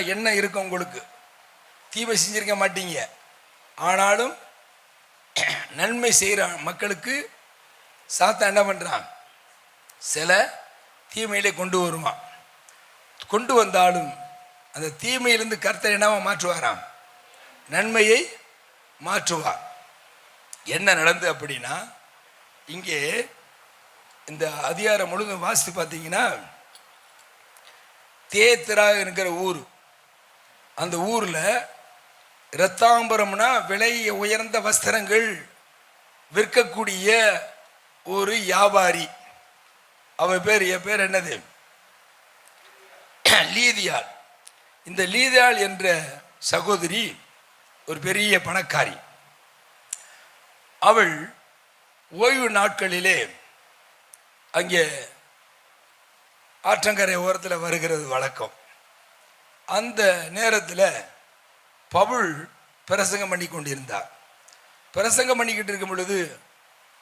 நல்ல எண்ணம் இருக்கும் உங்களுக்கு? தீமை செஞ்சிருக்க மாட்டீங்க. ஆனாலும் நன்மை செய்கிற மக்களுக்கு சாத்தா என்ன பண்ணுறான் சில தீமையிலே கொண்டு வருவான். கொண்டு வந்தாலும் அந்த தீமையிலிருந்து கர்த்தர் என்னவா மாற்றுவாராம்? நன்மையை மாற்றுவார். என்ன நடந்து அப்படின்னா இங்கே இந்த அதிகாரம் முழுதும் வாசித்து பார்த்தீங்கன்னா தேத்திராக இருக்கிற ஊர் அந்த ஊரில் இரத்தாம்பரம்னா விலை உயர்ந்த வஸ்திரங்கள் விற்கக்கூடிய ஒரு வியாபாரி. அவ பேர் என் பேர் என்னது? லீதியாள். இந்த லீதியாள் என்ற சகோதரி ஒரு பெரிய பணக்காரி. அவள் ஓய்வு நாட்களிலே அங்கே ஆற்றங்கரை ஓரத்தில் வருகிறது வழக்கம். அந்த நேரத்தில் பவுல் பிரசங்கம் பண்ணி கொண்டிருந்தார். பிரசங்கம் பண்ணிக்கிட்டு இருக்கும் பொழுது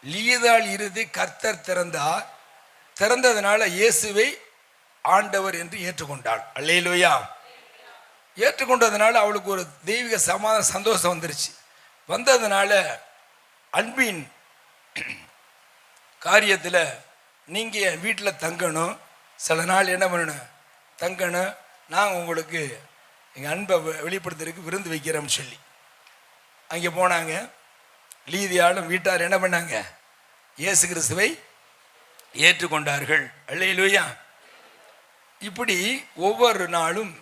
லீதால் இருந்து கர்த்தர் திறந்தார் திறந்ததுனால இயேசுவை ஆண்டவர் என்று ஏற்றுக்கொண்டாள். அல்லையிலோயா ஏற்றுக்கொண்டதுனால அவளுக்கு ஒரு தெய்வீக சமாதான சந்தோஷம் வந்துருச்சு. வந்ததுனால அன்பின் காரியத்தில் நீங்கள் என் வீட்டில் தங்கணும். சில நாள் என்ன பண்ணணும்? தங்கணும். நான் உங்களுக்கு எங்கள் அன்பை வெளிப்படுத்துறதுக்கு விருந்து வைக்கிறோம்னு சொல்லி. அங்கே போனாங்க. லீதியாலும் வீட்டார் என்ன பண்ணாங்க? இயேசு கிறிஸ்துவை ஏற்றுக்கொண்டார்கள். அல்லையிலுயா இப்படி ஒவ்வொரு நாளும்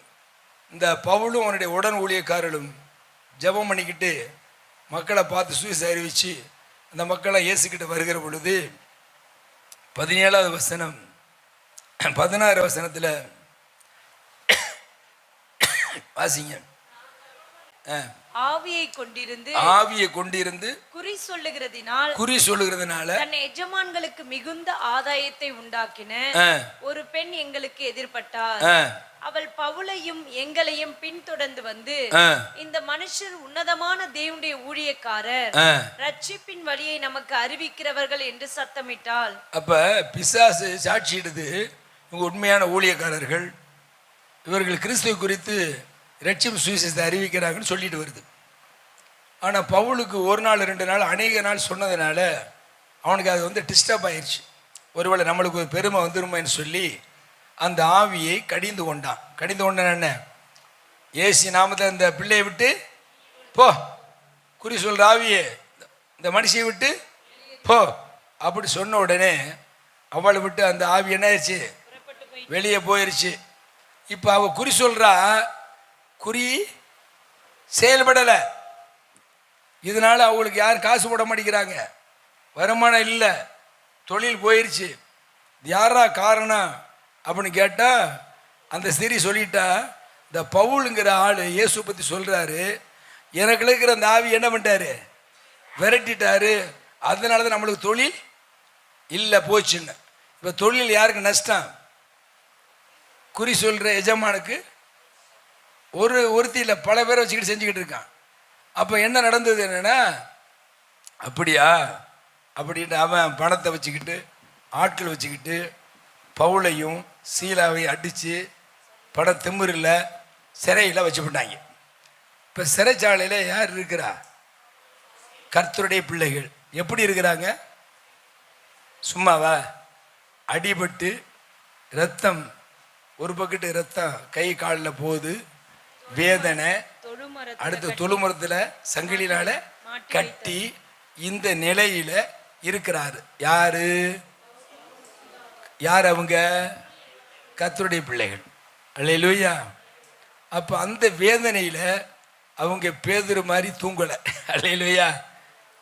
இந்த பவுலும் அவனுடைய உடன் ஊழியக்காரர்களும் ஜெபம் பண்ணிக்கிட்டு மக்களை பார்த்து சுயசு அறிவிச்சு அந்த மக்களை இயேசுக்கிட்ட வருகிற பொழுது பதினேழாவது வசனம் பதினாறு வசனத்தில் வாசிங்க. ஆவியை கொண்டிருந்து ஆவியை கொண்டிருந்து குறி சொல்லுகிறதினால் குறி சொல்லுகிறதுனால தன் எஜமான்களுக்கு மிகுந்த ஆதாயத்தை உண்டாக்கின ஒரு பெண் எங்களுக்கு எதிர்பட்டார். அவள் பவுலையும் எங்களையும் பின்தொடர்ந்து வந்து இந்த மனுஷர் உன்னதமான தேவனுடைய ஊழியக்காரர். ரட்சிப்பின் வழியை நமக்கு அறிவிக்கிறவர்கள் என்று சத்தமிட்டாள். அப்ப பிசாசு சாட்சியிடுது உண்மையான ஊழியக்காரர்கள். இவர்கள் கிறிஸ்துவ குறித்து ரட்சிப்பு சுவிசேஷத்தை அறிவிக்கிறாங்கன்னு சொல்லிட்டு வருது. ஆனால் பவுலுக்கு ஒரு நாள் ரெண்டு நாள் அநேக நாள் சொன்னதுனால அவனுக்கு அது வந்து டிஸ்டர்ப் ஆயிடுச்சு ஒருவேளை நம்மளுக்கு ஒரு பெருமை வந்துருமேன்னு சொல்லி அந்த ஆவியை கடிந்து கொண்டான். கடிந்து கொண்டான் என்ன? ஏசி நாமத்தை அந்த பிள்ளையை விட்டு போ குறி சொல்கிற ஆவியே இந்த மனுஷியை விட்டு போ. அப்படி சொன்ன உடனே அவளை விட்டு அந்த ஆவி என்ன ஆயிடுச்சு வெளியே போயிடுச்சு இப்போ அவள் குறி சொல்கிறா குறி செயல்படலை. இதனால அவங்களுக்கு யாரும் காசு போட மாட்டேங்கிறாங்க. வருமானம் இல்லை. தொழில் போயிடுச்சு யாரா காரணம்? அப்படின்னு கேட்டால் அந்த ஸ்திரி சொல்லிட்டா இந்த பவுலுங்கிற ஆள் இயேசு பற்றி சொல்கிறாரு எனக்கு இருக்கிற அந்த ஆவி என்ன பண்ணிட்டாரு? விரட்டிட்டாரு. அதனால தான் நம்மளுக்கு தொழில் இல்லை போச்சுன்னு. இப்போ தொழில் யாருக்கு நஷ்டம்? குறி சொல்கிற எஜமானுக்கு ஒரு ஒருத்தியில் பல பேரை வச்சுக்கிட்டு செஞ்சுக்கிட்டு இருக்கான். அப்போ என்ன நடந்தது என்னென்னா அப்படியா? அப்படின்ட்டு அவன் பணத்தை வச்சுக்கிட்டு ஆட்கள் வச்சுக்கிட்டு பவுலையும் சீலாவையும் அடித்து பட திமிரில் சிறையில் வச்சு விட்டாங்க. இப்போ சிறைச்சாலையில் யார் இருக்கிறா? கர்த்தருடைய பிள்ளைகள். எப்படி இருக்கிறாங்க? சும்மாவா? அடிபட்டு ரத்தம் ஒரு பக்கெட்டு ரத்தம் கை காலில் போகுது. வேதனை அடுத்து தொழுமரத்தில் சங்கிலினால கட்டி இந்த நிலையில இருக்கிறாரு. யாரு? யார் அவங்க? கர்த்தருடைய பிள்ளைகள். அல்லேலூயா. அப்போ அந்த வேதனையில் அவங்க பேதுரு மாதிரி தூங்கலை. அல்லேலூயா.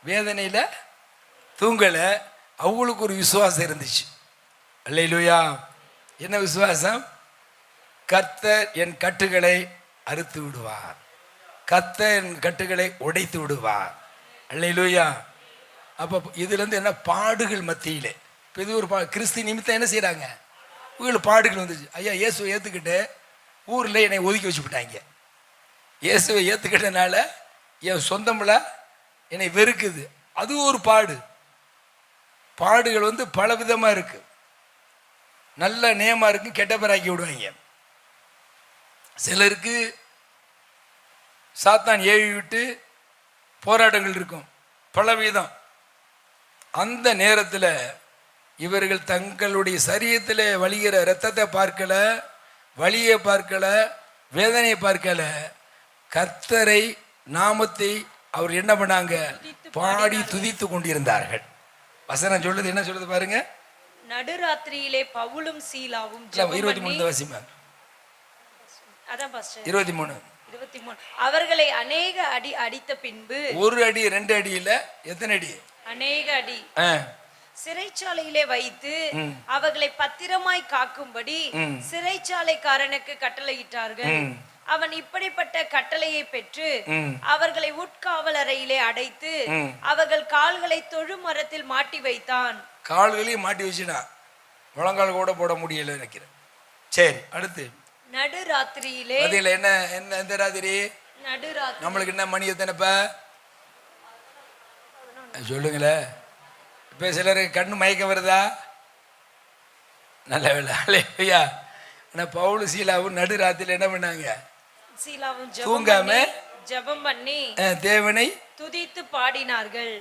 வேதனையில் தூங்கலை. அவங்களுக்கு ஒரு விசுவாசம் இருந்துச்சு. அல்லேலூயா. என்ன விசுவாசம்? கர்த்தர் என் கட்டுகளை அறுத்து விடுவார். கத்தன் என் கட்டுகளை உடைத்து விடுவார். அல்லையிலூயா அப்போ இதுலேருந்து என்ன பாடுகள் மத்தியிலே. இப்போ இது ஒரு பா கிறிஸ்து நிமித்தம் என்ன செய்கிறாங்க இவங்களுக்கு பாடுகள் வந்துச்சு. ஐயா இயேசுவை ஏற்றுக்கிட்டு ஊரில் என்னை ஒதுக்கி வச்சு விட்டாங்க. இயேசுவை ஏற்றுக்கிட்டனால என் சொந்தமில் என்னை வெறுக்குது. அது ஒரு பாடு. பாடுகள் வந்து பல விதமாக இருக்குது நல்ல நேமாக இருக்கும் கெட்ட பேராக்கி விடுவாங்க. சிலருக்கு சாத்தான் ஏவி விட்டு போராட்டங்கள் இருக்கும். பலவிதம். அந்த நேரத்தில் இவர்கள் தங்களுடைய சரீரத்தில் வலிகிற இரத்தத்தை பார்க்கல வலியை பார்க்கல வேதனையை பார்க்கல. கர்த்தரை நாமத்தை அவர் என்ன பண்ணாங்க? பாடி துதித்து கொண்டிருந்தார்கள். வசனம் சொல்லுது என்ன சொல்லுது பாருங்க? நடுராத்திரியிலே பவுலும் சீலாவும் இருபத்தி மூணு வாசிமா அதான் பாஸ்டர் இருபத்தி மூணு. இருபத்தி மூணு. அவர்களை அநேக அடி அடித்த பின்பு ஒரு அடி ரெண்டு அடி இல்ல எத்தனை அடி? அநேக அடி. சிறைச்சாலையிலே வைத்து. அவர்களை பத்திரமாய் காக்கும்படி. சிறைச்சாலைக்காரனுக்கு கட்டளையிட்டார்கள். அவன் இப்படிப்பட்ட கட்டளையை பெற்று. அவர்களை உட்காவல் அறையிலே அடைத்து. அவர்கள் கால்களை தொழு மரத்தில் மாட்டி வைத்தான். கால்களையும் மாட்டி வச்சுட்டான் முழங்கால் கூட போட முடியல நினைக்கிறேன். சரி அடுத்து. நடுராத்திரியிலே. பதில என்ன என்ன எந்த ராத்திரி? நடுராத்திரி. நம்மளுக்கு என்ன மணி எத்தனைப்ப? சொல்லுங்களே. இப்போ சிலருக்கு கண்ணு மயக்கம் வருதா? நல்ல வேலை ஐயா ஆனால் பவுலு சீலாவும் நடு ராத்திரியில் என்ன பண்ணாங்க? சீலாவும் ஜெபம் தூங்காம? ஜெபம் பண்ணி தேவனை துதித்து பாடினார்கள்.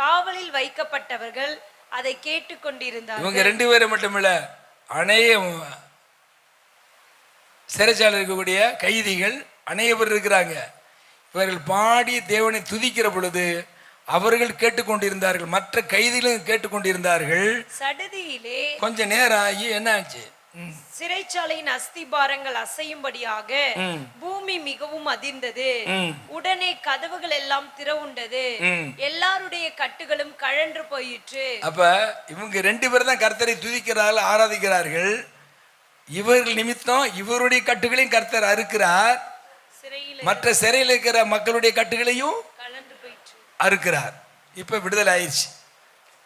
காவலில் வைக்கப்பட்டவர்கள் அதை கேட்டுக்கொண்டிருந்தார்கள். இவங்க ரெண்டு பேரும் மட்டுமில்ல அநேக சிறைச்சாலை இருக்கக்கூடிய கைதிகள் அநேக பேர் இருக்கிறாங்க. இவர்கள் பாடி தேவனை துதிக்கிற பொழுது அவர்கள் கேட்டுக்கொண்டிருந்தார்கள். மற்ற கைதிகளும் கேட்டுக்கொண்டிருந்தார்கள். சடுதியிலே கொஞ்ச நேரம் ஆகி என்ன ஆச்சு? சிறைச்சாலையின் அஸ்திபாரங்கள் அசையும்படியாக. பூமி மிகவும் அதிர்ந்தது. உடனே கதவுகள் எல்லாம் திறவுண்டது. எல்லாருடைய கட்டுகளும் கழன்று போயிற்று. அப்ப இவங்க ரெண்டு பேரும் தான் கர்த்தரை துதிக்கிறார்கள் ஆராதிக்கிறார்கள். இவர்கள் நிமித்தம் இவருடைய கட்டுகளையும் கர்த்தர் அறுக்கிறார். மற்ற சிறையில் இருக்கிற மக்களுடைய கட்டுகளையும் அறுக்கிறார். இப்போ விடுதலை ஆயிடுச்சு.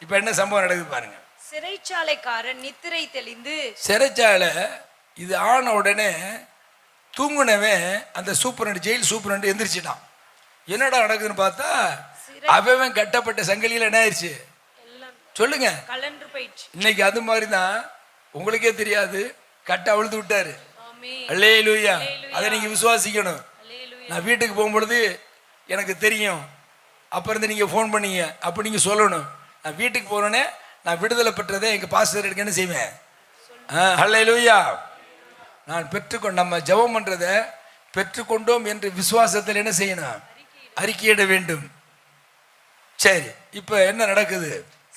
இப்போ என்ன சம்பவம் நடக்குது பாருங்க. சிறைச்சாலைக்காரன் நித்திரை தெளிந்து சிறைச்சாலை இது ஆன உடனே தூங்குனவன் அந்த சூப்பரண்ட் ஜெயில் சூப்பரண்ட் எந்திரிச்சிட்டான். என்னடா நடக்குதுன்னு பார்த்தா அவன் கட்டப்பட்ட சங்கிலியில் என்ன ஆயிடுச்சு சொல்லுங்க. இன்னைக்கு அது மாதிரி தான் உங்களுக்கே தெரியாது. கட்டை அவிழ்த்து விட்டாரு. அல்லே லூயா அதை நீங்கள் விசுவாசிக்கணும். நான் வீட்டுக்கு போகும்பொழுது எனக்கு தெரியும். அப்போ இருந்து நீங்கள் ஃபோன் பண்ணீங்க. அப்போ நீங்கள் சொல்லணும். நான் வீட்டுக்கு போகிறோன்னே நான் விடுதலை பெற்றதை எங்கள் பாஸ்டர் எடுக்க என்ன செய்வேன்? ஹல்லே லூயா நான் பெற்றுக்கொண்டு நம்ம ஜெபம் பண்ணுறதை பெற்றுக்கொண்டோம் என்று விசுவாசத்தில் என்ன செய்யணும்? அறிக்கையிட வேண்டும். சரி இப்போ என்ன நடக்குது?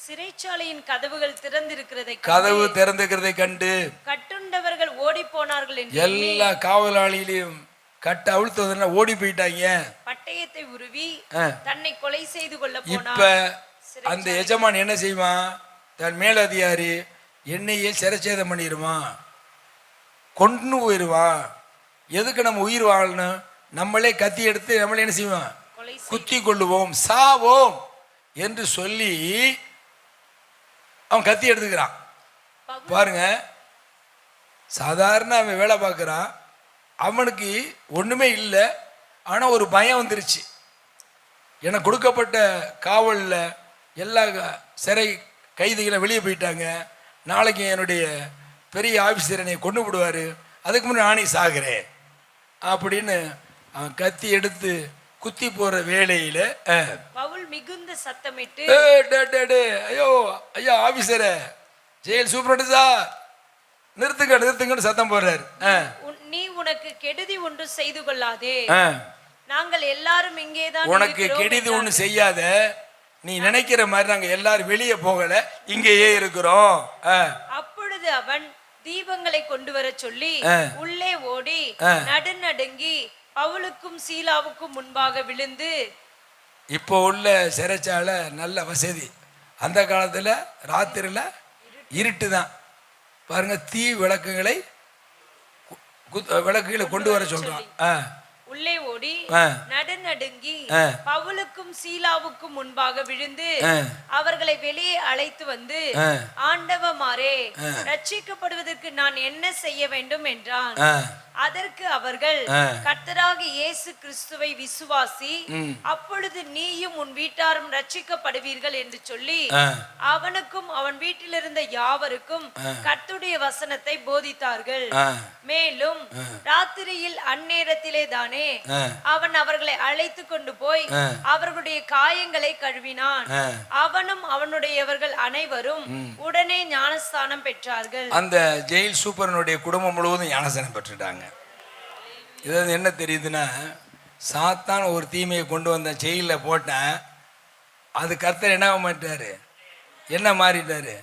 சிறைச்சாலையின் கதவுகள் திறந்திருக்கிறதை கதவு திறந்துக்கிறதை கண்டு கட்டுண்டவர்கள் ஓடி போனார்கள் என்று எல்லா காவலாளிகளையும் கட்ட அழுத்ததுன்னா ஓடி போயிட்டாங்க. பட்டயத்தை உருவி. தன்னை கொலை செய்து கொள்ள இப்ப அந்த எஜமான் என்ன செய்வான்? தன் மேலதிகாரி என்னையே சிறைச்சேதம் பண்ணிடுவான் கொண்டு போயிடுவான் எதுக்கு நம்ம உயிர் வாழணும்? நம்மளே கத்தி எடுத்து நம்மளே என்ன செய்வோம். குத்தி கொள்ளுவோம். சாவோம் என்று சொல்லி அவன் கத்தி எடுத்துக்கிறான். பாருங்க. சாதாரண அவன் வேலை பார்க்குறான். அவனுக்கு ஒன்றுமே இல்லை. ஆனால் ஒரு பயம் வந்துருச்சு. எனக்கு கொடுக்கப்பட்ட காவலில் எல்லா சிறை கைதிகளும் வெளியே போயிட்டாங்க. நாளைக்கு என்னுடைய பெரிய ஆஃபீஸர் என்னை கொண்டு விடுவார் அதுக்கு முன்னாடி நானே சாகிறேன். அப்படின்னு அவன் கத்தி எடுத்து குத்தி போகிற வேலையில் பவுல் மிகுந்த சத்தமிட்டு ஐயோ ஐயா ஆஃபீஸரே ஜெயில் சூப்பரண்டு சார். நிறுத்துங்க நிறுத்துங்கன்னு சத்தம் போடுறாரு. நீ உனக்கு கெடுதி ஒன்று செய்து கொள்ளாதே. நாங்கள் எல்லாரும் இங்கேதான் உனக்கு கெடிது. ஒன்று செய்யாத நீ நினைக்கிற மாதிரி நாங்கள் எல்லாரும் வெளியே போகல இங்கேயே இருக்கிறோம். அப்பொழுது அவன் தீபங்களை கொண்டு வர சொல்லி. உள்ளே ஓடி. நடுநடுங்கி பவுலுக்கும் சீலாவுக்கும் முன்பாக விழுந்து இப்போ உள்ள சிறைச்சாலை நல்ல வசதி அந்த காலத்தில் ராத்திரியில் இருட்டு தான் பாருங்க தீ விளக்குகளை விளக்குகளை கொண்டு வர சொல்றான் ஆ உள்ளே ஓடி. நடுநடுங்கி. பவுலுக்கும் சீலாவுக்கும் முன்பாக விழுந்து. அவர்களை வெளியே அழைத்து வந்து. ஆண்டவமாரே ரட்சிக்கப்படுவதற்கு நான் என்ன செய்ய வேண்டும் என்றான் அதற்கு அவர்கள் ஆ. இயேசு கிறிஸ்துவை விசுவாசி. அப்பொழுது நீயும் உன் வீட்டாரும் ரட்சிக்கப்படுவீர்கள் என்று சொல்லி. அவனுக்கும் அவன் வீட்டிலிருந்த யாவருக்கும் கர்த்தருடைய வசனத்தை போதித்தார்கள் மேலும் ராத்திரியில் அந்நேரத்திலே தானே. அவன் அவர்களை அழைத்து கொண்டு போய். அவர்களுடைய காயங்களை கழுவினான். அவனும் அவனுடையவர்கள் அனைவரும் உடனே ஞானஸ்தானம் பெற்றார்கள் அந்த ஜெயில் சூப்பரனுடைய குடும்பம் முழுவதும் ஞானசனம் பெற்றுட்டாங்க இது வந்து என்ன தெரியுதுன்னா சாத்தான் ஒரு தீமையை கொண்டு வந்த ஜெயிலில் போட்டேன். அது கர்த்தர் என்ன மாட்டார் என்ன மாறிட்டார்?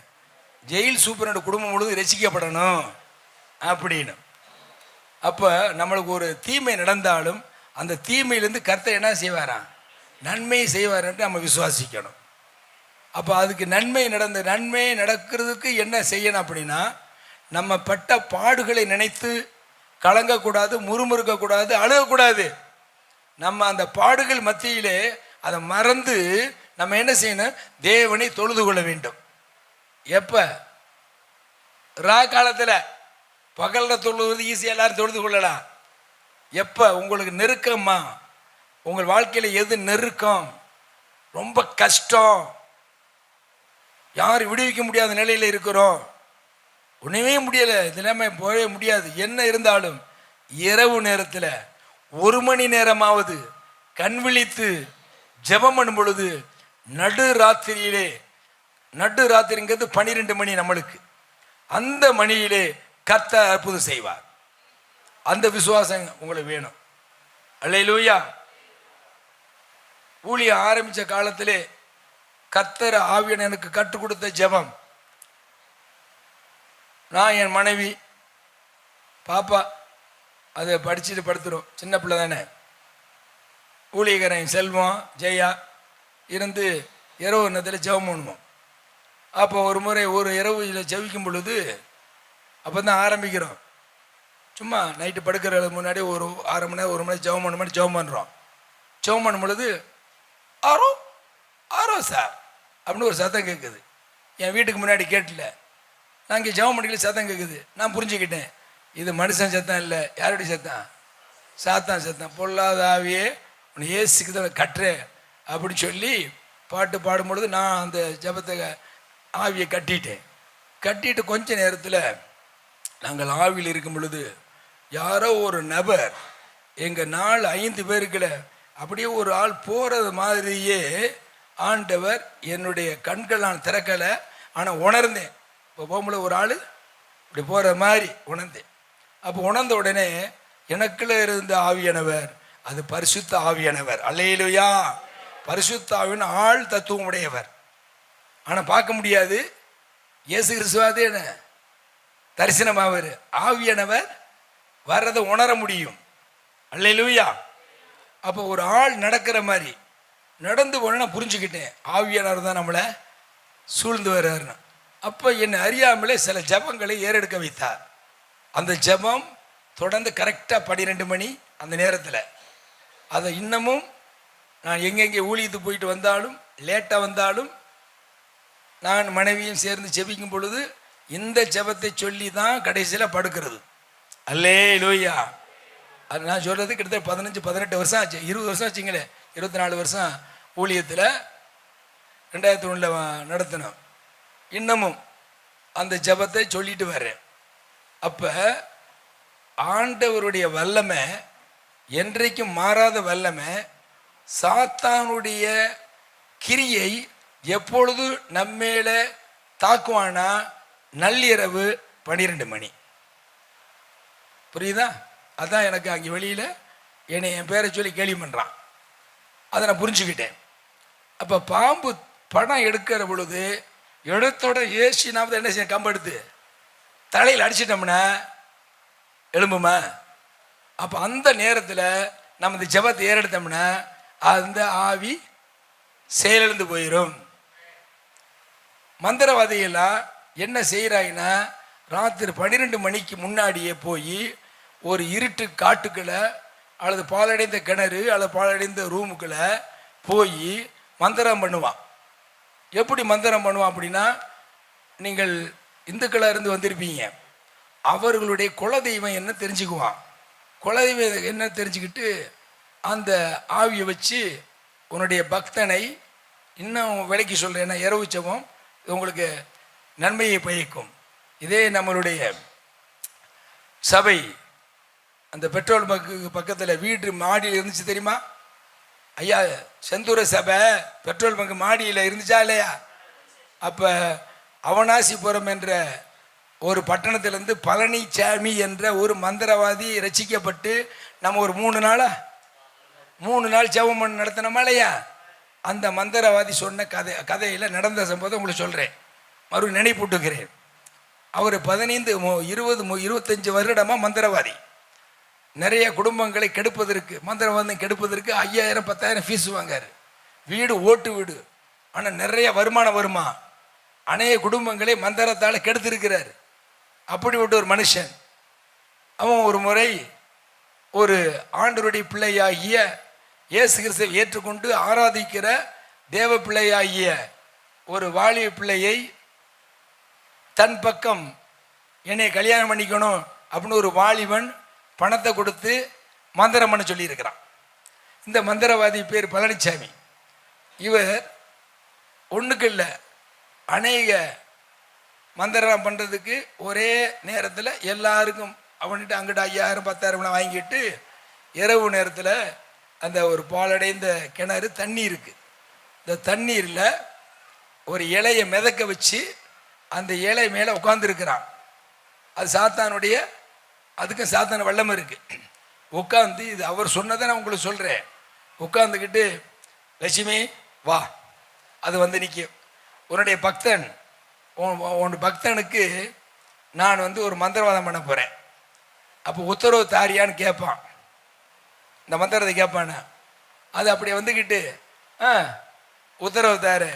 ஜெயில் சூப்பரனோட குடும்பம் முழுவதும் ரசிக்கப்படணும் அப்படின்னு. அப்போ நம்மளுக்கு ஒரு தீமை நடந்தாலும் அந்த தீமையிலேருந்து கர்த்தர் என்ன செய்வாராம்? நன்மை செய்வார்ன்ட்டு நம்ம விசுவாசிக்கணும். அப்போ அதுக்கு நன்மை நடந்த நன்மை நடக்கிறதுக்கு என்ன செய்யணும் அப்படின்னா நம்ம பட்ட பாடுகளை நினைத்து கலங்கக்கூடாது முறுமுறுக்கக்கூடாது அழுகக்கூடாது நம்ம அந்த பாடுகள் மத்தியிலே அதை மறந்து நம்ம என்ன செய்யணும்? தேவனை தொழுது கொள்ள வேண்டும். எப்போ? ரா காலத்தில் பகலில் தொழுவது ஈஸியாக எல்லாரும் தொழுது கொள்ளலாம். எப்போ? உங்களுக்கு நெருக்கமா? உங்கள் வாழ்க்கையில் எது நெருக்கம்? ரொம்ப கஷ்டம். யாரும் விடுவிக்க முடியாத நிலையில் இருக்கிறோம். ஒன்றுமே முடியலை தினமே போகவே முடியாது. என்ன இருந்தாலும் இரவு நேரத்தில் ஒரு மணி நேரமாவது கண் விழித்து ஜெபம் பண்ணும் பொழுது நடு ராத்திரியிலே நடு ராத்திரிங்கிறது பன்னிரெண்டு மணி நம்மளுக்கு. அந்த மணியிலே கத்த அற்புதம் செய்வார். அந்த விசுவாசம் உங்களுக்கு வேணும். அல்ல லூயா ஊழிய ஆரம்பித்த காலத்திலே கத்தர் ஆவியன் எனக்கு கற்றுக் கொடுத்த ஜெபம் நான் என் மனைவி பாப்பா அதை படிச்சுட்டு படுத்துரும். சின்ன பிள்ளை தானே. ஊழியக்காரன் செல்வம் ஜெயா இருந்து இரவு நேரத்தில் ஜெபம் பண்ணுவோம். அப்போ ஒரு முறை ஒரு இரவு இதில் ஜெபிக்கும் பொழுது அப்போ தான் ஆரம்பிக்கிறோம். சும்மா நைட்டு படுக்கிறதுக்கு முன்னாடி ஒரு அரை மணி நேரம் ஒரு மணி நேரம் ஜெபம் பண்ண மாதிரி ஜெபம் பண்ணுறோம் ஜெபம் பண்ணும் பொழுது ஆரோ ஆரோ சார் அப்படின்னு ஒரு சத்தம் கேட்குது. என் வீட்டுக்கு முன்னாடி கேட்டல நான் இங்கே ஜெபம் பண்ணிக்கல சத்தம் கேட்குது நான் புரிஞ்சுக்கிட்டேன். இது மனுஷன் சத்தம் இல்லை யாருடைய சத்தம்? சாத்தான் சத்தம். பொல்லாத ஆவியே உன்னை ஏசுக்கு தான் கட்டுறேன் அப்படின்னு சொல்லி பாட்டு பாடும்பொழுது நான் அந்த ஜபத்தை ஆவியை கட்டிட்டேன். கட்டிட்டு கொஞ்ச நேரத்தில் நாங்கள் ஆவியில் இருக்கும் பொழுது யாரோ ஒரு நபர் எங்கள் நாலு ஐந்து பேருக்குள்ள அப்படியே ஒரு ஆள் போகிறது மாதிரியே ஆண்டவர் என்னுடைய கண்கள் நான் திறக்கலை ஆனால் உணர்ந்தேன். இப்போ போகும்போது ஒரு ஆள் இப்படி போகிற மாதிரி உணர்ந்தேன். அப்போ உணர்ந்த உடனே எனக்குள்ள இருந்த ஆவியானவர் அது பரிசுத்த ஆவியானவர். அல்லையிலுயா பரிசுத்த ஆவின் ஆள் தத்துவம் உடையவர். ஆனால் பார்க்க முடியாது. இயேசு கிறிஸ்துவாதே என்ன? தரிசனமாவர். ஆவியானவர் வர்றதை உணர முடியும். அல்லையிலுயா அப்போ ஒரு ஆள் நடக்கிற மாதிரி நடந்து போன நான் புரிஞ்சுக்கிட்டேன். ஆவியானவர் தான் நம்மளை சூழ்ந்து வர்றாருன்னு. அப்போ என்னை அறியாமலே சில ஜபங்களை ஏறெடுக்க வைத்தார். அந்த ஜெபம் தொடர்ந்து கரெக்டாக பன்னிரெண்டு மணி அந்த நேரத்தில். அதை இன்னமும் நான் எங்கெங்கே ஊழியத்துக்கு போயிட்டு வந்தாலும் லேட்டாக வந்தாலும் நான் மனைவியும் சேர்ந்து ஜெபிக்கும் பொழுது இந்த ஜெபத்தை சொல்லி தான் கடைசியில் படுக்கிறது. அல்லே லோய்யா அது நான் சொல்கிறது கிட்டத்தட்ட பதினஞ்சு பதினெட்டு வருஷம் ஆச்சு. இருபது வருஷம் ஆச்சுங்களே. இருபத்தி நாலு வருஷம் ஊழியத்தில் ரெண்டாயிரத்தி ஒன்றில் நடத்தினோம். இன்னமும் அந்த ஜெபத்தை சொல்லிட்டு வர்றேன். அப்போ ஆண்டவருடைய வல்லமை என்றைக்கும் மாறாத வல்லமை சாத்தானுடைய கிரியை எப்பொழுது நம்மேல தாக்குவானா நள்ளிரவு பன்னிரெண்டு மணி. புரியுதா? அதான் எனக்கு அங்கே வெளியில் என்னை என் பேரை சொல்லி கேள்வி பண்ணுறான் அதை நான் புரிஞ்சுக்கிட்டேன். அப்போ பாம்பு படம் எடுக்கிற பொழுது எடுத்தோட ஏசினாவது என்ன செய்ய கம்பெடுத்து தலையில் அடிச்சிட்டோம்னா எழும்புமா? அப்போ அந்த நேரத்தில் நம்ம இந்த ஜபத்தை ஏறெடுத்தோம்னா அந்த ஆவி செயலிழந்து போயிடும் மந்திரவாதிகள்லாம் என்ன செய்கிறாங்கன்னா ராத்திரி பன்னிரெண்டு மணிக்கு முன்னாடியே போய் ஒரு இருட்டு காட்டுக்குள்ளே அல்லது பாலடைந்த கிணறு அல்லது பாலடைந்த ரூமுக்குள்ளே போய் மந்திரம் பண்ணுவான். எப்படி மந்திரம் பண்ணுவான் அப்படின்னா நீங்கள் இந்துக்களாக இருந்து வந்திருப்பீங்க. அவர்களுடைய குலதெய்வம் என்ன தெரிஞ்சுக்குவான். குலதெய்வம் என்ன தெரிஞ்சுக்கிட்டு அந்த ஆவியை வச்சு உன்னுடைய பக்தனை இன்னும் விலைக்கு சொல்கிறேன்னா இரவு உங்களுக்கு நன்மையை பயக்கும். இதே நம்மளுடைய சபை அந்த பெட்ரோல் பங்க்கு பக்கத்தில் வீடு மாடியில் இருந்துச்சு தெரியுமா? ஐயா செந்தூர சபை பெட்ரோல் பங்கு மாடியில் இருந்துச்சா இல்லையா? அப்போ அவனாசிபுரம் என்ற ஒரு பட்டணத்திலிருந்து பழனிசாமி என்ற ஒரு மந்திரவாதி ரசிக்கப்பட்டு நம்ம ஒரு மூணு நாளா மூணு நாள் ஜெவமன் நடத்தினோமா இல்லையா? அந்த மந்திரவாதி சொன்ன கதை கதையில் நடந்த சம்பவத்தை உங்களுக்கு சொல்கிறேன் மறு நினைப்பூட்டுக்கிறேன் அவர் பதினைந்து இருபது மு- இருபத்தஞ்சு வருடமாக மந்திரவாதி. நிறைய குடும்பங்களை கெடுப்பதற்கு மந்திரவாதம் கெடுப்பதற்கு ஐயாயிரம் பத்தாயிரம் ஃபீஸ் வாங்கார் வீடு ஓட்டு வீடு. ஆனால் நிறைய வருமானம் வருமா? அநேக குடும்பங்களை மந்திரத்தால் கெடுத்திருக்கிறார். அப்படிப்பட்ட ஒரு மனுஷன். அவன் ஒரு முறை ஒரு ஆண்டருடைய பிள்ளையாகிய இயேசு கிறிஸ்துவை ஏற்றுக்கொண்டு ஆராதிக்கிற தேவ பிள்ளையாகிய ஒரு வாலிய பிள்ளையை தன் பக்கம் என்னை கல்யாணம் பண்ணிக்கணும் அப்படின்னு ஒரு வாலிபன் பணத்தை கொடுத்து மந்திரம் பண்ண சொல்லியிருக்கிறான். இந்த மந்திரவாதி பேர் பழனிசாமி இவர் ஒன்றுக்கு இல்லை அநேக மந்திரம் பண்ணுறதுக்கு ஒரே நேரத்தில் எல்லாருக்கும் அவன்கிட்ட அங்கிட்ட ஐயாயிரம் பத்தாயிரம்லாம் வாங்கிட்டு இரவு நேரத்தில் அந்த ஒரு பாலடைந்த கிணறு தண்ணி இருக்குது இந்த தண்ணீரில் ஒரு இலையை மிதக்க வச்சு அந்த இலை மேலே உட்காந்துருக்கிறான் அது சாத்தானுடைய அதுக்கும் சாத்தான வல்லம் இருக்குது உட்காந்து இது அவர் சொன்னதை நான் உங்களுக்கு சொல்கிறேன் உட்காந்துக்கிட்டு லட்சுமி வா. அது வந்து நிற்கும் உன்னுடைய பக்தன் உன் உன் பக்தனுக்கு நான் வந்து ஒரு மந்திரவாதம் பண்ண போகிறேன் அப்போ உத்தரவு தாரியான்னு கேட்பான். இந்த மந்திரத்தை கேட்பானே? அது அப்படி வந்துக்கிட்டு ஆ உத்தரவு தாரு.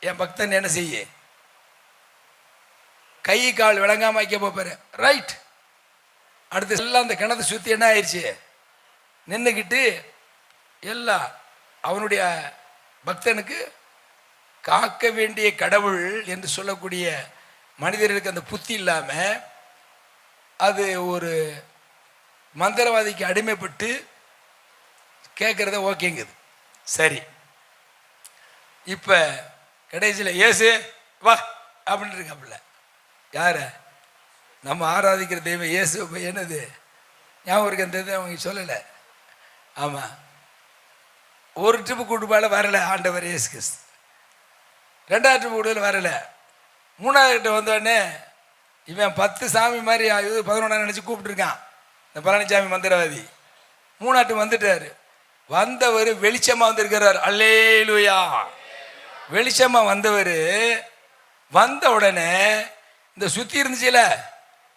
என் பக்தன் என்ன செய்ய? கை கால் விளங்காம வைக்க போப்பாரு ரைட். அடுத்து எல்லாம் அந்த கிணத்தை சுற்றி என்ன ஆயிடுச்சு நின்றுக்கிட்டு எல்லாம் அவனுடைய பக்தனுக்கு காக்க வேண்டிய கடவுள் என்று சொல்லக்கூடிய மனிதர்களுக்கு அந்த புத்தி இல்லாமல் அது ஒரு மந்திரவாதிக்கு அடிமைப்பட்டு கேட்குறத ஓகேங்குது. சரி. இப்போ கடைசியில் ஏசு வா அப்படின்னு இருக்காப்புல. யாரை? நம்ம ஆராதிக்கிற தெய்வம் இயேசு என்னது? ஞாபகம் இருக்கு அந்த இது அவங்க சொல்லலை? ஆமாம் ஒரு ட்ரிப்பு கூட்டுப்பால வரல. ஆண்டவர் இயேசு கிறிஸ்து. ரெண்டாவது ட்ரிப்பு கூடுதல் வரல. மூணாவது கிட்ட வந்தோடனே இவன் பத்து சாமி மாதிரி இது பதினொன்றா நினச்சி கூப்பிட்டுருக்கான். இந்த பழனிசாமி மந்திரவாதி. மூணாட்டு வந்துட்டார். வந்தவர் வெளிச்சமாக வந்திருக்கிறார். அல்லேலுயா. வெளிச்சமாக வந்தவர் வந்த உடனே இந்த சுற்றி இருந்துச்சுல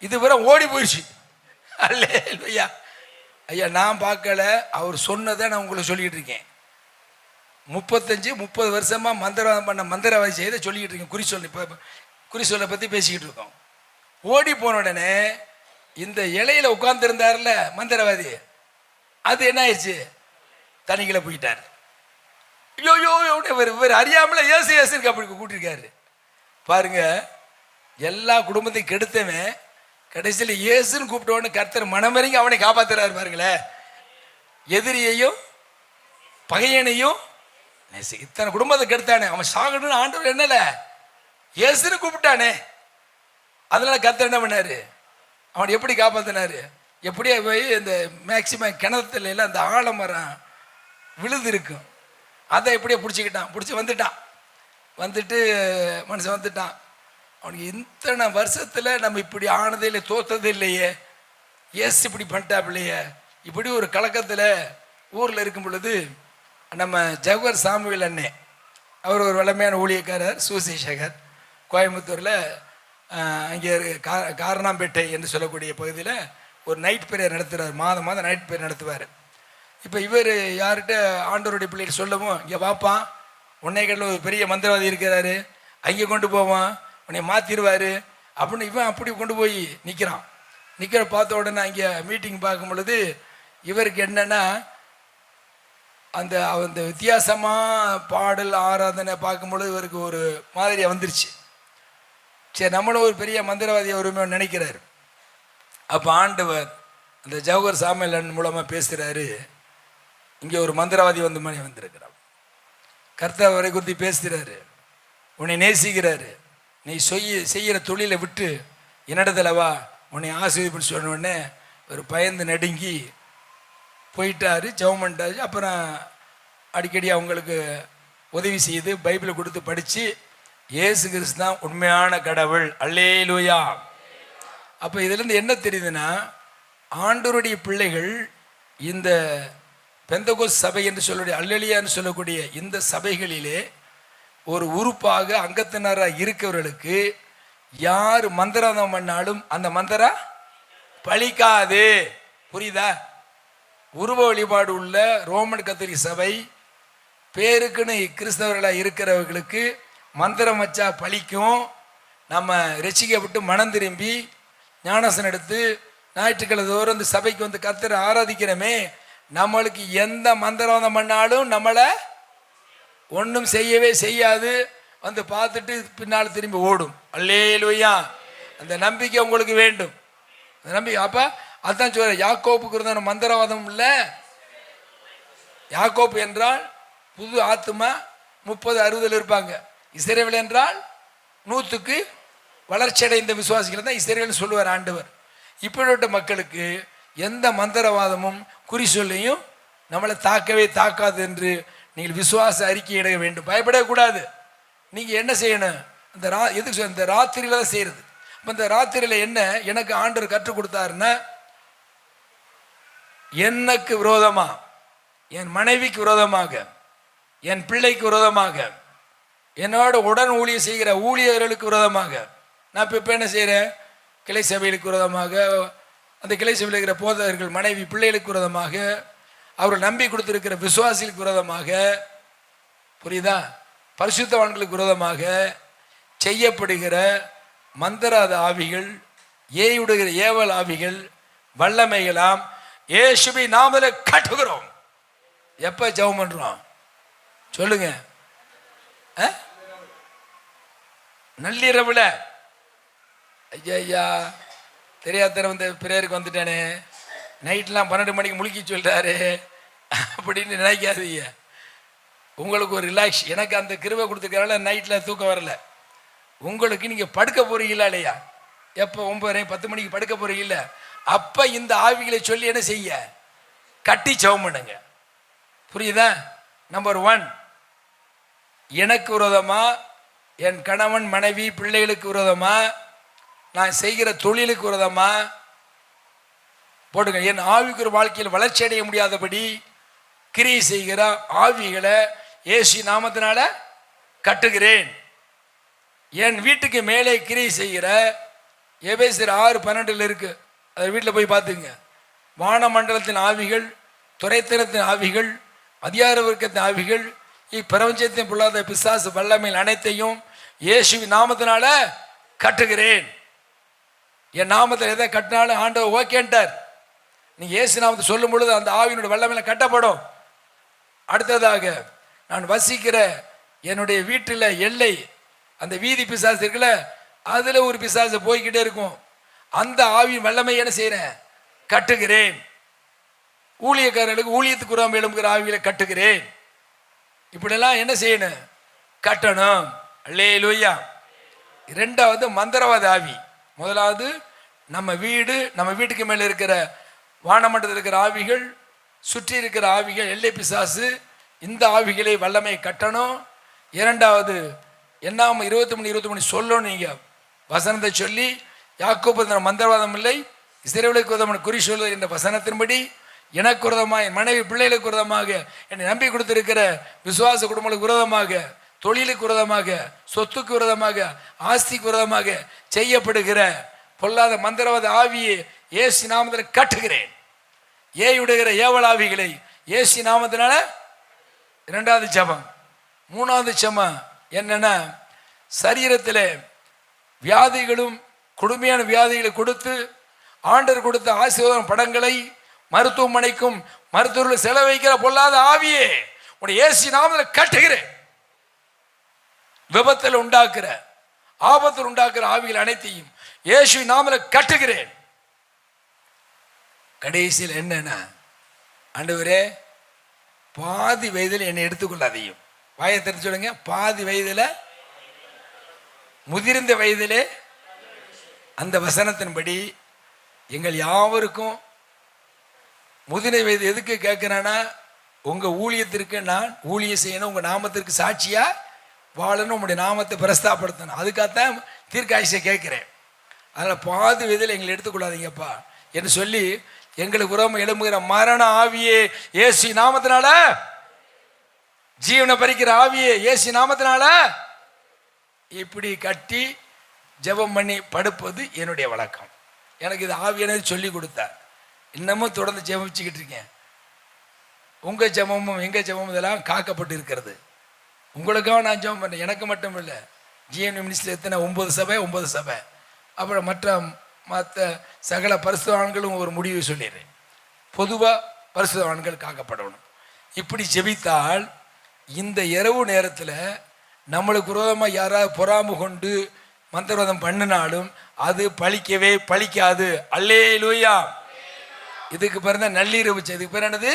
இது வரை ஓடி போயிடுச்சு அல்ல ஐயா ஐயா நான் பார்க்கல. அவர் சொன்னதை நான் உங்களுக்கு சொல்லிக்கிட்டு இருக்கேன். முப்பத்தஞ்சு முப்பது வருஷமாக மந்திரவாதம் பண்ண மந்திரவாதி செய்த சொல்லிக்கிட்டு இருக்கேன். குறி சொல்ல இப்போ குறி சொல்லை பற்றி பேசிக்கிட்டு இருக்கோம். ஓடி போன உடனே இந்த இலையில உட்கார்ந்துருந்தார்ல மந்திரவாதி அது என்ன ஆயிடுச்சு? தனிகளை போயிட்டார். ஐயோ ஐயோ இவர் இவர் அறியாமல ஏசு ஏசுக்கு அப்படி கூட்டிருக்காரு. பாருங்க எல்லா குடும்பத்தையும் கெடுத்தவன் கடைசியில் இயேசுன்னு கூப்பிட்டோன்னு கர்த்தர் மனமறிங்க அவனை காப்பாத்துறாரு பாருங்களேன் எதிரியையும் பகையனையும் நேசி. இத்தனை குடும்பத்தை கெடுத்தானே. அவன் சாகணும்னு ஆண்டவர் என்னல இயேசுன்னு கூப்பிட்டானே. அதனால கர்த்தர் என்ன பண்ணாரு? அவனை எப்படி காப்பாத்தினாரு? எப்படியா போய் இந்த மேக்சிமம் கிணத்துல எல்லாம் அந்த ஆலமரம் விழுது இருக்கும் அதை எப்படியே பிடிச்சிக்கிட்டான். பிடிச்சி வந்துட்டான். வந்துட்டு மனுஷன் வந்துட்டான். அவனுக்கு இத்தனை வருஷத்தில் நம்ம இப்படி ஆனதே இல்லை தோத்தது இல்லையே எஸ் இப்படி பண்ணிட்டாப்லையே இப்படி ஒரு கலக்கத்தில் ஊரில் இருக்கும் பொழுது நம்ம ஜவஹர் சாமுவேல் அண்ணே அவர் ஒரு வளமையான ஊழியக்காரர் சூசிசேகர் கோயம்புத்தூரில் அங்கே கா காரணாம்பேட்டை என்று சொல்லக்கூடிய பகுதியில் ஒரு நைட் பிரேயர் நடத்துகிறார் மாதம் மாதம் நைட் பிரேயர் நடத்துவார். இப்போ இவர் யார்கிட்ட ஆண்டவருடைய பிள்ளைகள் சொல்லவும் இங்கே வாப்பான் உன்னை கடல ஒரு பெரிய மந்திரவாதி இருக்கிறாரு. அங்கே கொண்டு போவான். உன்னை மாற்றிடுவார் அப்படின்னு இவன் அப்படி கொண்டு போய் நிற்கிறான் நிற்கிற பார்த்த உடனே அங்கே மீட்டிங் பார்க்கும் பொழுது இவருக்கு என்னென்னா அந்த அந்த வித்தியாசமாக பாடல் ஆராதனை பார்க்கும்பொழுது இவருக்கு ஒரு மாதிரியாக வந்துருச்சு. சரி நம்மளும் ஒரு பெரிய மந்திரவாதி உரிமை நினைக்கிறார். அப்போ ஆண்டவர் அந்த ஜவஹர் சாமியலன் மூலமாக பேசுகிறாரு இங்கே ஒரு மந்திரவாதி வந்து மணி வந்திருக்கிறான் கர்த்தர் அவரை குறித்து பேசுகிறாரு உன்னை நேசிக்கிறாரு. நீ செய்ய செய்கிற தொழிலை விட்டு என்னிடத்துல வா உன்னை ஆசீர்வதிப்புன்னு சொன்ன உடனே ஒரு பயந்து நடுங்கி போயிட்டாரு ஜெபம் பண்ணிட்டாரு. அப்புறம் அடிக்கடி அவங்களுக்கு உதவி செய்து பைபிளை கொடுத்து படித்து ஏசு கிறிஸ்து தான் உண்மையான கடவுள். அல்லேலூயா. அப்போ இதுலேருந்து என்ன தெரியுதுன்னா ஆண்டோருடைய பிள்ளைகள் இந்த பெந்தகோஸ் சபை என்று சொல்லக்கூடிய அல்லலியான்னு சொல்லக்கூடிய இந்த சபைகளிலே ஒரு உறுப்பாக அங்கத்தினராக இருக்கிறவர்களுக்கு யார் மந்திரம் பண்ணாலும் அந்த மந்திரம் பழிக்காது. புரியுதா? உருவ வழிபாடு உள்ள ரோமன் கத்தோலிக்க சபை பேருக்குன்னு கிறிஸ்தவர்களாக இருக்கிறவர்களுக்கு மந்திரம் வச்சா பழிக்கும். நம்ம ரசிக்கப்பட்டு மனம் திரும்பி ஞானசன் எடுத்து ஞாயிற்றுக்கிழமை தோறும் இந்த சபைக்கு வந்து கத்தரை ஆராதிக்கிறோமே. நம்மளுக்கு எந்த மந்திரம் பண்ணாலும் நம்மளை ஒன்றும் செய்யவே செய்யாது. வந்து பார்த்துட்டு பின்னால் திரும்பி ஓடும். அல்லேலூயா. அந்த நம்பிக்கை உங்களுக்கு வேண்டும். அந்த நம்பிக்கை. அப்போ அதான் சொல்ற யாக்கோப்புக்கு இருந்த மந்திரவாதம் இல்லை. யாக்கோப்பு என்றால் புது ஆத்மா முப்பது அறுபதில் இருப்பாங்க. இசைரவில் என்றால் நூற்றுக்கு வளர்ச்சி அடைந்த விசுவாசிகள் தான் இஸ்ரேல்னு சொல்லுவார் ஆண்டவர். இப்படிப்பட்ட மக்களுக்கு எந்த மந்திரவாதமும் குறி சொல்லியும் நம்மளை தாக்கவே தாக்காது என்று நீங்கள் விசுவாச அறிக்கை இட வேண்டும். பயப்படக்கூடாது. நீங்கள் என்ன செய்யணும்? இந்த ரா எதுக்கு சொல்~ இந்த ராத்திரியில் தான் செய்கிறது இப்போ இந்த ராத்திரியில் என்ன எனக்கு ஆண்டவர் கற்றுக் கொடுத்தாருன்னா எனக்கு விரோதமாக என் மனைவிக்கு விரோதமாக என் பிள்ளைக்கு விரோதமாக என்னோட உடன் ஊழியம் செய்கிற ஊழியர்களுக்கு விரோதமாக நான் இப்போ இப்போ என்ன செய்கிறேன் கிளை சபைகளுக்கு விரோதமாக அந்த கிளை சபையில் இருக்கிற போதகர்கள் மனைவி பிள்ளைகளுக்கு விரோதமாக அவர் நம்பி கொடுத்திருக்கிற விசுவாசிகளுக்கு விரோதமாக புரியுதா? பரிசுத்தவான்களுக்கு விரோதமாக செய்யப்படுகிற மந்திராத ஆவிகள் ஏயுடுகிற ஏவல் ஆவிகள் வல்லமைகளாம் ஏசுபி நாமல கட்டுகிறோம். எப்போ ஜெபம் பண்ணுறோம் சொல்லுங்க. ஆ? நள்ளிரவுல. ஐயா ஐயா தெரியாத வந்து பிரேயருக்கு வந்துட்டேனே. நைட்லாம் பன்னெண்டு மணிக்கு முழிக்க சொல்கிறாரு அப்படின்னு நினைக்காதீங்க. உங்களுக்கு ஒரு ரிலாக்ஸ் எனக்கு அந்த கிருவை கொடுத்துருக்கறனால நைட்டில் தூக்கம் வரல. உங்களுக்கு நீங்கள் படுக்க போகிறீங்களா இல்லையா? எப்போ ஒம்பது பத்து மணிக்கு படுக்க போகிறீங்கள அப்போ இந்த ஆவிகளை சொல்லி என்ன செய்ய? கட்டி ஜெபம் பண்ணுங்க புரியுதா? நம்பர் ஒன் எனக்கு விரோதமாக என் கணவன் மனைவி பிள்ளைகளுக்கு விரோதமாக நான் செய்கிற தொழிலுக்கு விரோதமாக போடுங்க. என் ஆவிக்குற வாழ்க்கையில் வளர்ச்சி அடைய முடியாதபடி கிரியை செய்கிற ஆவிகளை ஏசி நாமத்தினால கட்டுகிறேன். என் வீட்டுக்கு மேலே கிரியை செய்கிற எபேசர் ஆறு பன்னெண்டில் இருக்கு. அதை வீட்டில் போய் பார்த்துங்க வானமண்டலத்தின் ஆவிகள் துறைத்தனத்தின் ஆவிகள் அதிகார வர்க்கத்தின் ஆவிகள் இப்பிரபஞ்சத்தின் பொல்லாத பிசாசு வல்லமையில் அனைத்தையும் இயேசுவின் நாமத்தினால கட்டுகிறேன். என் நாமத்தில் எதை கட்டினாலும் ஆண்டவர் ஓகேன்ட்டார். நீங்க இயேசு நாமத்தை சொல்லும் பொழுது அந்த ஆவியினுடைய வல்லமையில கட்டப்படும். அடுத்ததாக நான் வசிக்கிற என்னுடைய வீட்டில் எல்லை அந்த வீதி பிசாசு இருக்குல்ல அதில் ஒரு பிசாசு போய்கிட்டே இருக்கும். அந்த ஆவியின் வல்லமை என்ன செய்கிறேன் கட்டுகிறேன். ஊழியக்காரர்களுக்கு ஊழியத்துக்கு உரம் எழும்புகிற ஆவிகளை கட்டுகிறேன். இப்படியெல்லாம் என்ன செய்யணும்? கட்டணும். அல்லே லோய்யா இரண்டாவது மந்திரவாத ஆவி. முதலாவது நம்ம வீடு நம்ம வீட்டுக்கு மேலே இருக்கிற வானமண்டலத்தில் இருக்கிற ஆவிகள் சுற்றி இருக்கிற ஆவிகள் எல்லை பிசாசு இந்த ஆவிகளை வல்லமை கட்டணும். இரண்டாவது என்னாம இருபத்தி மூணு இருபத்தி மூணு சொல்லணும் நீங்கள் வசனத்தை சொல்லி யாக்கோபு மந்திரவாதம் இல்லை இசைவளுக்கு உதவன குறி சொல்வது என்ற வசனத்தின்படி எனக்கு விரதமாக என் மனைவி பிள்ளைகளுக்கு விரதமாக என்னை நம்பி கொடுத்திருக்கிற விசுவாச குடும்பங்களுக்கு விரதமாக தொழிலுக்கு விரதமாக சொத்துக்கு விரதமாக ஆஸ்திக்கு விரதமாக செய்யப்படுகிற பொல்லாத மந்திரவாத ஆவியை இயேசு நாமத்தில் கட்டுகிறேன் ஏயுடுகிற விடுகிற ஏவலாவிகளை இயேசு நாமத்தினால இரண்டாவது ஜபம். மூணாவது ஜபம் என்னன்னா சரீரத்தில் வியாதிகளும் கொடுமையான வியாதிகளை கொடுத்து ஆண்டர் கொடுத்த ஆசீர்வாதம் படங்களை மருத்துவமனைக்கும் மருத்துவர்கள் செலவழிக்கிற பொல்லாத ஆவியே உடைய ஏசி நாமத்தில் கட்டுகிறேன் விபத்தில் உண்டாக்குற ஆபத்தில் உண்டாக்குற ஆவிகள் அனைத்தையும் இயேசு நாமல கட்டுகிறேன் கடைசியில் என்னன்னா ஆண்டவரே பாதி வயதில் என்னை எடுத்துக்கொள்ளாதையும் வாயை தெரிஞ்சு சொல்லுங்க பாதி வயதில் முதிர்ந்த வயதிலே அந்த வசனத்தின்படி எங்கள் யாவருக்கும் முதிரை வயது எதுக்கு கேட்குறேன்னா உங்கள் ஊழியத்திற்கு நான் ஊழியம் செய்யணும் உங்கள் நாமத்திற்கு சாட்சியாக வாழணும் உங்களுடைய நாமத்தை பிரஸ்தாப்படுத்தணும் அதுக்காகத்தான் தீர்க்காயுசை கேட்குறேன். அதில் பாதி வயதில் எங்களை எடுத்துக்கொள்ளாதீங்கப்பா. என்று சொல்லி எங்களுக்கு உறவு எழும்புகிற மரண ஆவியே ஏசி நாமத்தினால. ஜீவனை பறிக்கிற ஆவியே ஏசி நாமத்தினால. இப்படி கட்டி ஜெபம் பண்ணி படுப்பது என்னுடைய வழக்கம். எனக்கு இது ஆவியானது சொல்லி கொடுத்தார். இன்னமும் தொடர்ந்து ஜெபிச்சுக்கிட்டு இருக்கேன். உங்கள் ஜெபமும் எங்கள் ஜெபமும் இதெல்லாம் காக்கப்பட்டு இருக்கிறது. உங்களுக்காக நான் ஜெபம் பண்ணேன். எனக்கு மட்டும் இல்லை. ஜிஎன் மினிஸ்டர் எத்தனை? ஒன்பது சபை ஒன்பது சபை. அப்புறம் மற்ற மற்ற சகல பரிசுதவான்களும் ஒரு முடிவு சொல்லிடுறேன் பொதுவாக பரிசுதவான்கள் காக்கப்படணும். இப்படி ஜெபித்தால் இந்த இரவு நேரத்தில் நம்மளுக்கு விரோதமாக யாராவது பொறாமு கொண்டு மந்திரவாதம் பண்ணினாலும் அது பழிக்கவே பழிக்காது. அல்லே லூயா இதுக்கு பிறந்த நள்ளிரவு இதுக்கு பேர் என்னது?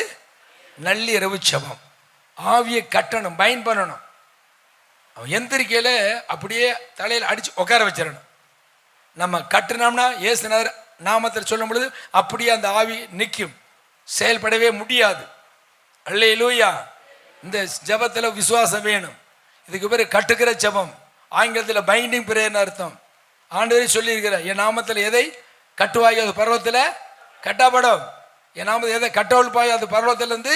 நள்ளிரவு சபம் ஆவியை கட்டணும் பைன் பண்ணணும். அவன் எந்திரிக்கையில் அப்படியே தலையில் அடித்து உட்கார வச்சிடணும். நம்ம கட்டுனோம்னா இயேசுநாதர் நாமத்தில் சொல்லும் பொழுது அப்படியே அந்த ஆவி நிற்கும். செயல்படவே முடியாது. அல்லே லூயா இந்த ஜெபத்தில் விசுவாசம் வேணும். இதுக்கு பேர் கட்டுக்கிற ஜெபம். ஆங்கிலத்தில் பைண்டிங் பிரேயர்னு அர்த்தம். ஆண்டவரே சொல்லியிருக்கிறார் என் நாமத்தில் எதை கட்டுவாயோ அது பருவத்தில் கட்டப்படும். என் நாமத்தில் எதை கட்டவிழ்ப்பாயோ அது பருவத்திலேருந்து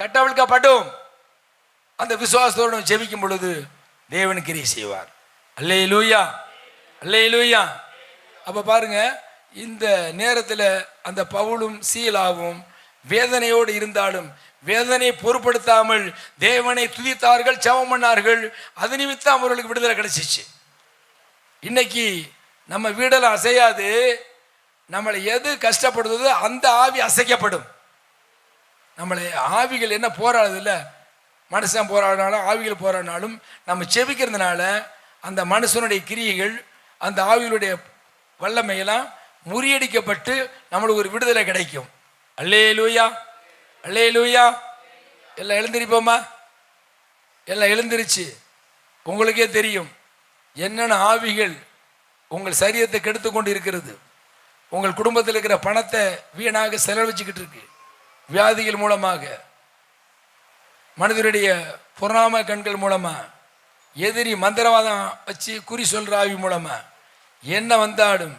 கட்டவிழ்க்கப்படும் அந்த விசுவாசத்தோடு ஜெபிக்கும் பொழுது தேவன் கிரி செய்வார். அல்லே லூயா அல்லே லூயா அப்போ பாருங்க இந்த நேரத்தில் அந்த பவுலும் சீலாவும் வேதனையோடு இருந்தாலும் வேதனை பொருட்படுத்தாமல் தேவனை துதித்தார்கள் ஜெபம் பண்ணார்கள் அது நிமித்தம் அவர்களுக்கு விடுதலை கிடைச்சிச்சு. இன்னைக்கு நம்ம வீடெல்லாம் அசையாது நம்மளை எது கஷ்டப்படுதோ அந்த ஆவி அசைக்கப்படும். நம்மளை ஆவிகள் என்ன போராடுது இல்லை மனுஷன் போராடினாலும் ஆவிகள் போராடினாலும் நம்ம செபிக்கிறதுனால அந்த மனுஷனுடைய கிரியைகள் அந்த ஆவிகளுடைய வல்லமையெல்லாம் முறியடிக்கப்பட்டு நம்மளுக்கு ஒரு விடுதலை கிடைக்கும். அல்லே லூயா அல்லே லூயா எல்லாம் எழுந்திருப்போமா? எல்லாம் எழுந்திருச்சு. உங்களுக்கே தெரியும். என்னென்ன ஆவிகள் உங்கள் சரீரத்தை கெடுத்து கொண்டு இருக்கிறது. உங்கள் குடும்பத்தில் இருக்கிற பணத்தை வீணாக செலவழிச்சுக்கிட்டு இருக்கு. வியாதிகள் மூலமாக. மனிதருடைய பொறாம கண்கள் மூலமாக எதிரி மந்திரவாதம் வச்சு குறி சொல்கிற ஆவி மூலமாக என்ன வந்தாலும்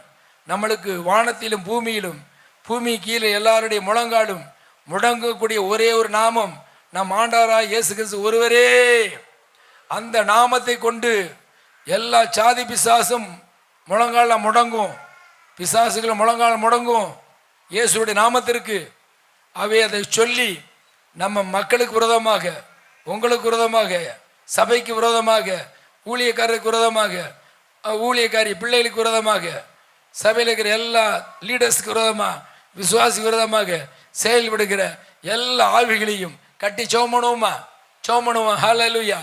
நம்மளுக்கு வானத்திலும் பூமியிலும் பூமி கீழே எல்லாருடைய முழங்காலும் முடங்கக்கூடிய ஒரே ஒரு நாமம் நம் ஆண்டவராய் இயேசு கிறிஸ்து ஒருவரே. அந்த நாமத்தை கொண்டு எல்லா சாதி பிசாசும் முழங்கால முடங்கும். பிசாசுகள் முழங்கால முடங்கும். இயேசுடைய நாமத்திற்கு அவை அதை சொல்லி நம்ம மக்களுக்கு விரோதமாக உங்களுக்கு விரோதமாக சபைக்கு விரோதமாக ஊழியக்காரருக்கு விரோதமாக ஊழியக்காரி பிள்ளைகளுக்கு விரோதமாக சபையில் இருக்கிற எல்லா லீடர்ஸ்க்கு விரோதமாக விசுவாசி விரோதமாக செயல்படுகிற எல்லா ஆவிகளையும் கட்டி சோமணுமா? சோமணுமா? ஹalleluya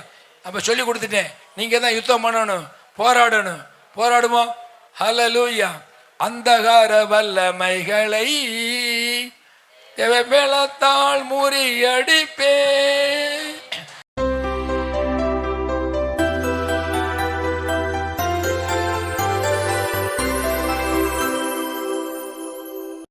அப்போ சொல்லி கொடுத்துட்டேன். நீங்கள் தான் யுத்தம் பண்ணணும் போராடணும். போராடுமோ? லூயா அந்தகார வல்லமைகளை தேவபலத்தால் முறியடிப்பே